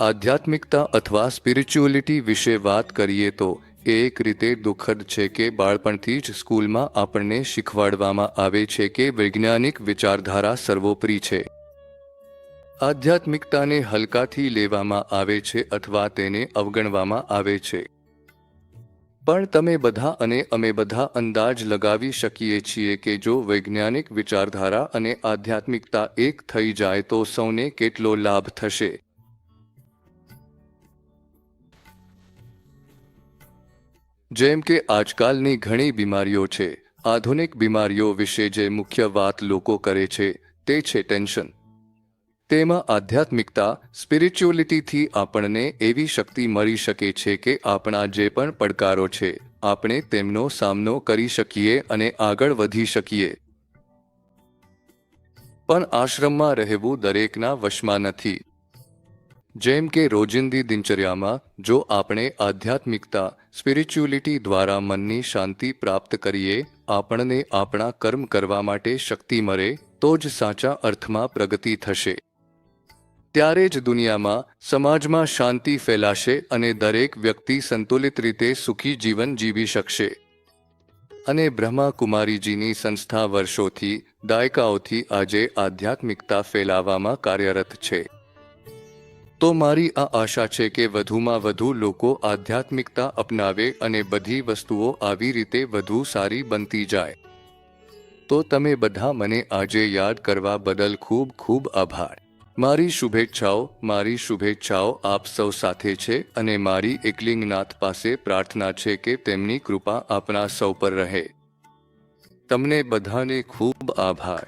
આધ્યાત્મિકતા અથવા સ્પિરિચ્યુઅલિટી વિશે વાત કરીએ તો એ એક રીતે દુઃખદ છે કે બાળપણથી જ સ્કૂલમાં આપણને શીખવાડવામાં આવે છે કે વૈજ્ઞાનિક વિચારધારા સર્વોપરી છે. આધ્યાત્મિકતાને હલકાથી લેવામાં આવે છે અથવા તેને અવગણવામાં આવે છે. પણ તમે બધા અને અમે બધા અંદાજ લગાવી શકીએ છીએ કે જો વૈજ્ઞાનિક વિચારધારા અને આધ્યાત્મિકતા એક થઈ જાય તો સૌને કેટલો લાભ થશે? જેમ કે આજકાલની ઘણી બીમારીઓ છે. આધુનિક બીમારીઓ વિશે જે મુખ્ય વાત લોકો કરે છે, તે છે ટેન્શન. તેમાં આધ્યાત્મિકતા, સ્પિરિચ્યુઅલિટીથી આપણને એવી શક્તિ મળી શકે છે કે આપણા જે પણ પડકારો છે, આપણે તેમનો સામનો કરી શકીએ અને આગળ વધી શકીએ. પણ આશ્રમમાં રહેવું દરેકના વશમાં નથી. જેમ કે રોજિંદી દિનચર્યામાં, જો આપણે આધ્યાત્મિકતા સ્પિરિચ્યુઅલિટી દ્વારા મનની શાંતિ પ્રાપ્ત કરીએ, આપણને આપણા કર્મ કરવા માટે શક્તિ મળે, તો જ સાચા અર્થમાં પ્રગતિ થશે. ત્યારે જ દુનિયામાં સમાજમાં શાંતિ ફેલાશે અને દરેક વ્યક્તિ સંતુલિત રીતે સુખી જીવન જીવી શકશે. અને બ્રહ્મા કુમારીજીની સંસ્થા વર્ષોથી, દાયકાઓથી આજે આધ્યાત્મિકતા ફેલાવવામાં કાર્યરત છે. તો મારી આ આશા છે કે વધુમાં વધુ લોકો આધ્યાત્મિકતા અપનાવે અને બધી વસ્તુઓ આવી રીતે વધુ સારી બનતી જાય. તો તમે બધા મને આજે યાદ કરવા બદલ ખૂબ ખૂબ આભાર. મારી શુભેચ્છાઓ મારી શુભેચ્છાઓ આપ સૌ સાથે છે અને મારી એકલિંગનાથ પાસે પ્રાર્થના છે કે તેમની કૃપા આપણા સૌ પર રહે. તમને બધાને ખૂબ આભાર.